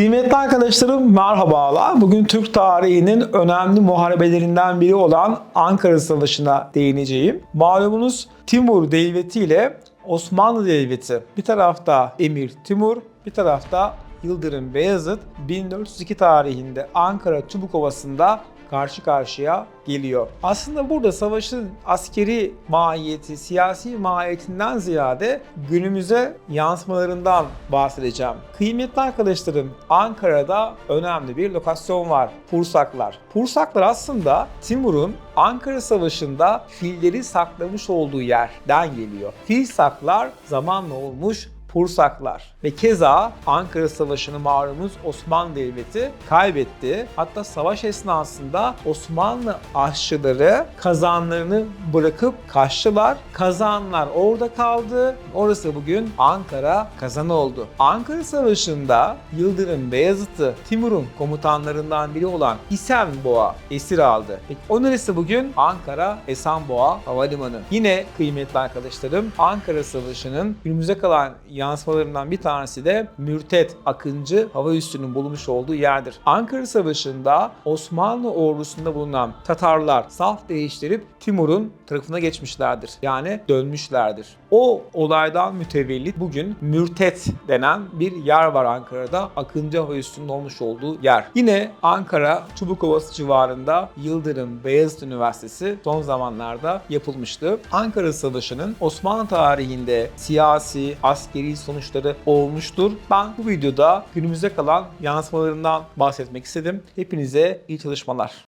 Kıymetli arkadaşlarım merhabalar. Bugün Türk tarihinin önemli muharebelerinden biri olan Ankara Savaşı'na değineceğim. Malumunuz Timur Devleti ile Osmanlı Devleti. Bir tarafta Emir Timur, bir tarafta Yıldırım Beyazıt 1402 tarihinde Ankara Çubukovası'nda karşı karşıya geliyor. Aslında burada savaşın askeri mahiyeti, siyasi mahiyetinden ziyade günümüze yansımalarından bahsedeceğim. Kıymetli arkadaşlarım, Ankara'da önemli bir lokasyon var. Pursaklar. Pursaklar aslında Timur'un Ankara Savaşı'nda filleri saklamış olduğu yerden geliyor. Filsaklar zamanla olmuş Pursaklar ve keza Ankara Savaşı'nı malumuz Osmanlı Devleti kaybetti. Hatta savaş esnasında Osmanlı aşçıları kazanlarını bırakıp kaçtılar. Kazanlar orada kaldı. Orası bugün Ankara kazanı oldu. Ankara Savaşı'nda Yıldırım Beyazıt'ı Timur'un komutanlarından biri olan İsenboğa esir aldı. Peki o neresi bugün? Ankara Esenboğa Havalimanı. Yine kıymetli arkadaşlarım Ankara Savaşı'nın günümüze kalan yansımalarından bir tanesi de Mürtet Akıncı hava üssünün bulunmuş olduğu yerdir. Ankara Savaşı'nda Osmanlı ordusunda bulunan Tatarlar saf değiştirip Timur'un tarafına geçmişlerdir. Yani dönmüşlerdir. O olaydan mütevellit bugün Mürtet denen bir yer var Ankara'da. Akıncı Hava Üssü'nün olmuş olduğu yer. Yine Ankara Çubukovası civarında Yıldırım Beyazıt Üniversitesi son zamanlarda yapılmıştı. Ankara Savaşı'nın Osmanlı tarihinde siyasi, askeri sonuçları olmuştur. Ben bu videoda günümüze kalan yansımalarından bahsetmek istedim. Hepinize iyi çalışmalar.